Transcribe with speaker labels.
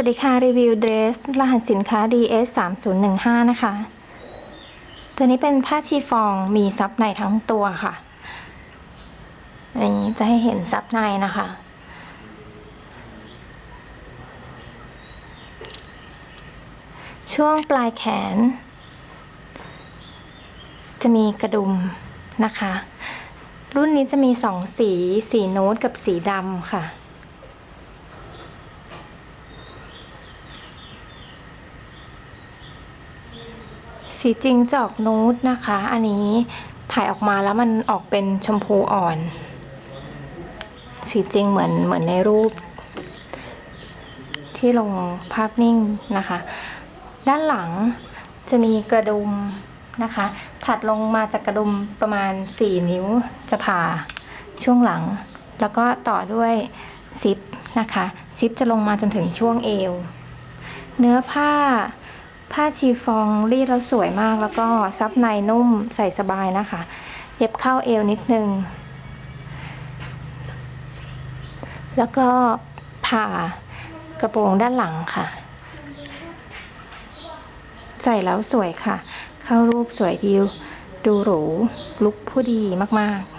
Speaker 1: วัสดีค่ะ รีวิวเดรส รหัสสินค้า DS 3 0 1 5นะคะ ตัวนี้เป็นผ้าชีฟองมีซับในทั้งตัวค่ะอันนี้จะให้เห็นซับในนะคะ ช่วงปลายแขน จะมีกระดุมนะคะ รุ่นนี้จะมีสองสี สีนูดกับสีดำค่ะ สีจริงจะออกนูดนะคะ อันนี้ถ่ายออกมาแล้วมันออกเป็นชมพูอ่อน สีจริงเหมือนเหมือนในรูป ที่ลงภาพนิ่งนะคะ ด้านหลังจะมีกระดุมนะคะ ถัดลงมาจากกระดุมประมาณ 4 นิ้วจะผ่าช่วงหลัง แล้วก็ต่อด้วยซิปนะคะ ซิปจะลงมาจนถึงช่วงเอว เนื้อผ้า ผ้าชีฟองรีดแล้วสวยมากแล้วก็ซับในนุ่มใส่สบายนะคะ เย็บเข้าเอวนิดนึง แล้วก็ผ่ากระโปรงด้านหลังค่ะ ใส่แล้วสวยค่ะ เข้ารูปสวยดีดูหรูลุกผู้ดีมากๆ